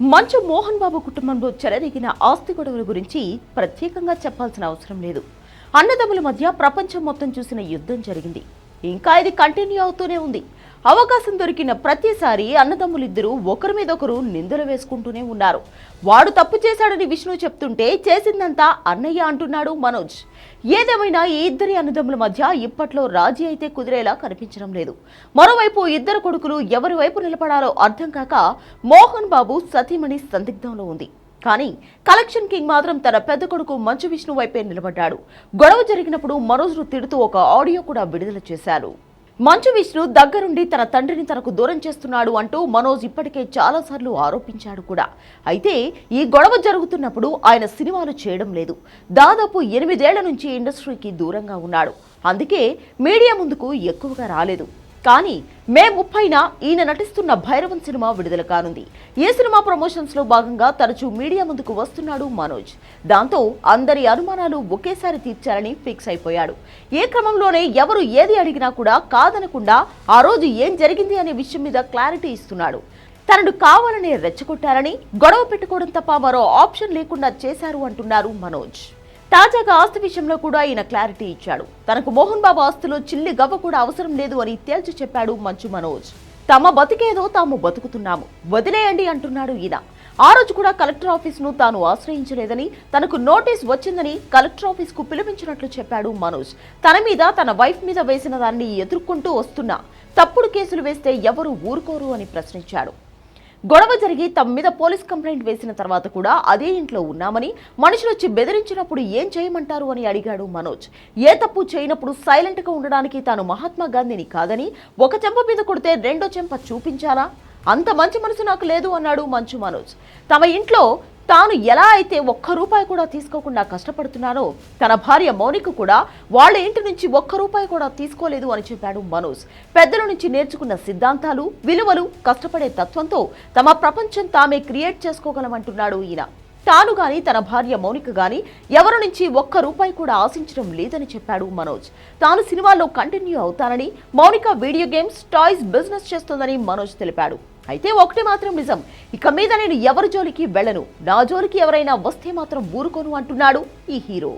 మంచు మోహన్ బాబు కుటుంబంలో చెలరేగిన ఆస్తి గొడవల గురించి ప్రత్యేకంగా చెప్పాల్సిన అవసరం లేదు. అన్నదమ్ముల మధ్య ప్రపంచం మొత్తం చూసిన యుద్ధం జరిగింది. ఇంకా ఇది కంటిన్యూ అవుతూనే ఉంది. అవకాశం దొరికిన ప్రతిసారి అన్నదమ్ములిద్దరూ ఒకరి మీద ఒకరు నిందలు వేసుకుంటూనే ఉన్నారు. వాడు తప్పు చేశాడని విష్ణు చెప్తుంటే చేసిందంతా అన్నయ్య అంటున్నాడు మనోజ్. ఏదేమైనా ఈ ఇద్దరి అన్నదమ్ముల మధ్య ఇప్పట్లో రాజీ అయితే కుదిరేలా కనిపించడం లేదు. మరోవైపు ఇద్దరు కొడుకులు ఎవరి వైపు నిలబడాలో అర్థం కాక మోహన్ బాబు సతీమణి సందిగ్ధంలో ఉంది. కానీ కలెక్షన్ కింగ్ మాత్రం తన పెద్ద కొడుకు మంచు విష్ణు వైపే నిలబడ్డాడు. గొడవ జరిగినప్పుడు మనోజ్ను తిడుతూ ఒక ఆడియో కూడా విడుదల చేశారు. మంచు విష్ణు దగ్గరుండి తన తండ్రిని తనకు దూరం చేస్తున్నాడు అంటూ మనోజ్ ఇప్పటికే చాలాసార్లు ఆరోపించాడు కూడా. అయితే ఈ గొడవ జరుగుతున్నప్పుడు ఆయన సినిమాలు చేయడం లేదు. దాదాపు ఎనిమిదేళ్ళ నుంచి ఇండస్ట్రీకి దూరంగా ఉన్నాడు. అందుకే మీడియా ముందుకు ఎక్కువగా రాలేదు. కానీ మే ముప్పైన ఈయన నటిస్తున్న భైరవన్ సినిమా విడుదల కానుంది. ఈ సినిమా ప్రమోషన్స్లో భాగంగా తరచూ మీడియా ముందుకు వస్తున్నాడు మనోజ్. దాంతో అందరి అనుమానాలు ఒకేసారి తీర్చాలని ఫిక్స్ అయిపోయాడు. ఏ క్రమంలోనే ఎవరు ఏది అడిగినా కూడా కాదనకుండా ఆ రోజు ఏం జరిగింది అనే విషయం మీద క్లారిటీ ఇస్తున్నాడు. తనను కావాలని రెచ్చగొట్టారని గొడవ పెట్టుకోవడం తప్ప మరో ఆప్షన్ లేకుండా చేశారు అంటున్నారు మనోజ్. తాజాగా ఆస్తి విషయంలో కూడా ఈయన క్లారిటీ ఇచ్చాడు. తనకు మోహన్ బాబు ఆస్తిలో చిల్లి గవ్వ కూడా అవసరం లేదు అని తేల్చి చెప్పాడు మంచు మనోజ్. తమ బతికేదో తాము బతుకుతున్నాము. వదిలేయండి అంటున్నాడు ఈయన. ఆ రోజు కూడా కలెక్టర్ ఆఫీస్ను తాను ఆశ్రయించలేదని తనకు నోటీస్ వచ్చిందని కలెక్టర్ ఆఫీస్కు పిలిపించినట్లు చెప్పాడు మనోజ్. తన మీద తన వైఫ్ మీద వేసిన దాన్ని ఎదుర్కొంటూ వస్తున్నా. తప్పుడు కేసులు వేస్తే ఎవరు ఊరుకోరు అని ప్రశ్నించాడు. గొడవ జరిగి తమ మీద పోలీస్ కంప్లైంట్ వేసిన తర్వాత కూడా అదే ఇంట్లో ఉన్నామని మనుషులు వచ్చి బెదిరించినప్పుడు ఏం చేయమంటారు అని అడిగాడు మనోజ్. ఏ తప్పు చేయనప్పుడు సైలెంట్గా ఉండడానికి తాను మహాత్మా గాంధీని కాదని ఒక చెంప మీద కొడితే రెండో చెంప చూపించాలా అంత మంచి మనసు నాకు లేదు అన్నాడు మంచు మనోజ్. తమ ఇంట్లో తాను ఎలా అయితే ఒక్క రూపాయి కూడా తీసుకోకుండా కష్టపడుతున్నానో తన భార్య మౌనిక కూడా వాళ్ళ ఇంటి నుంచి ఒక్క రూపాయి కూడా తీసుకోలేదు అని చెప్పాడు మనోజ్. పెద్దల నుంచి నేర్చుకున్న సిద్ధాంతాలు విలువలు కష్టపడే తత్వంతో తమ ప్రపంచం తామే క్రియేట్ చేసుకోగలమంటున్నాడు ఈయన. తాను గాని తన భార్య మౌనిక గాని ఎవరి నుంచి ఒక్క రూపాయి కూడా ఆశించడం లేదని చెప్పాడు మనోజ్. తాను సినిమాల్లో కంటిన్యూ అవుతానని Mounika video games toys business చేస్తోందని మనోజ్ తెలిపాడు. అయితే ఒకటి మాత్రం నిజం. ఇక మీద నేను ఎవరి జోలికి వెళ్ళను. నా జోలికి ఎవరైనా వస్తే మాత్రం ఊరుకోను అంటున్నాడు ఈ హీరో.